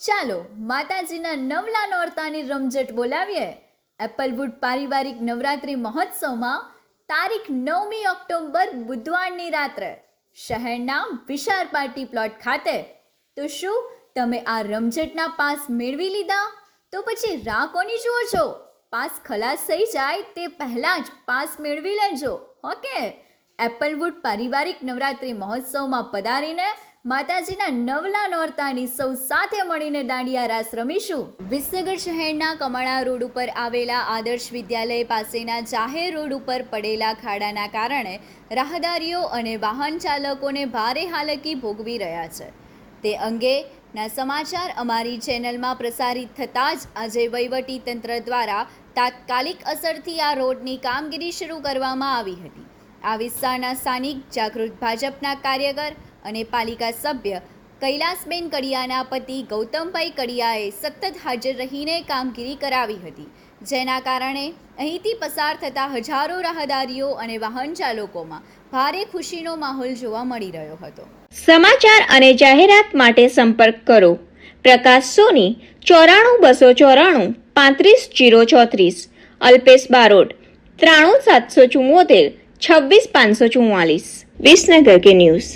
ચાલો માતાજીના નવલા નોરતાની રમઝટ બોલાવીએ. એપલવુડ પારિવારિક નવરાત્રિ મહોત્સવમાં તારીખ નવમી ઓક્ટોબર બુધવારની રાત્રે શહેરના વિશાળ પાર્ટી પ્લોટ ખાતે. તો શું તમે આ રમઝટના પાસ મેળવી લીધા? તો પછી રાહ કોની જુઓ છો? પાસ ખલાસ થઈ જાય તે પહેલાં જ પાસ મેળવી લેજો ઓકે એપલવુડ પારિવારિક નવરાત્રિ મહોત્સવમાં પધારીને માતાજીના નવલા નોરતાની સૌ સાથે મળીને દાંડિયા રાસ રમીશું. વિસનગર શહેરના કમળા રોડ ઉપર આવેલા આદર્શ વિદ્યાલય પાસેના જાહેર રોડ ઉપર પડેલા ખાડાના કારણે રાહદારીઓ અને વાહન ચાલકોને ભારે હાલકી ભોગવી રહ્યા છે. તે અંગેના સમાચાર અમારી ચેનલમાં પ્રસારિત થતાં જ આજે વહીવટી તંત્ર દ્વારા તાત્કાલિક અસરથી આ રોડની કામગીરી શરૂ કરવામાં આવી હતી. આ વિસ્તારના સ્થાનિક જાગૃત ભાજપના કાર્યકર અને પાલિકા સભ્ય કૈલાસબેન કડિયાના પતિ ગૌતમભાઈ કડિયાએ સતત હાજર રહીને કામગીરી કરાવી હતી, જેના કારણે અહીંથી પસાર થતા હજારો રાહદારીઓ અને વાહન ચાલકોમાં ભારે ખુશીનો માહોલ જોવા મળી રહ્યો હતો. સમાચાર અને જાહેરાત માટે સંપર્ક કરો. પ્રકાશ સોની, ચોરાણું બસો ચોરાણું, પાંત્રીસ જીરો ચોત્રીસ. અલ્પેશ બારોટ, ત્રાણું સાતસો ચુમ્મોતેર છવ્વીસ પાંચસો ચુમ્માલીસ વિસનગર કે ન્યૂઝ.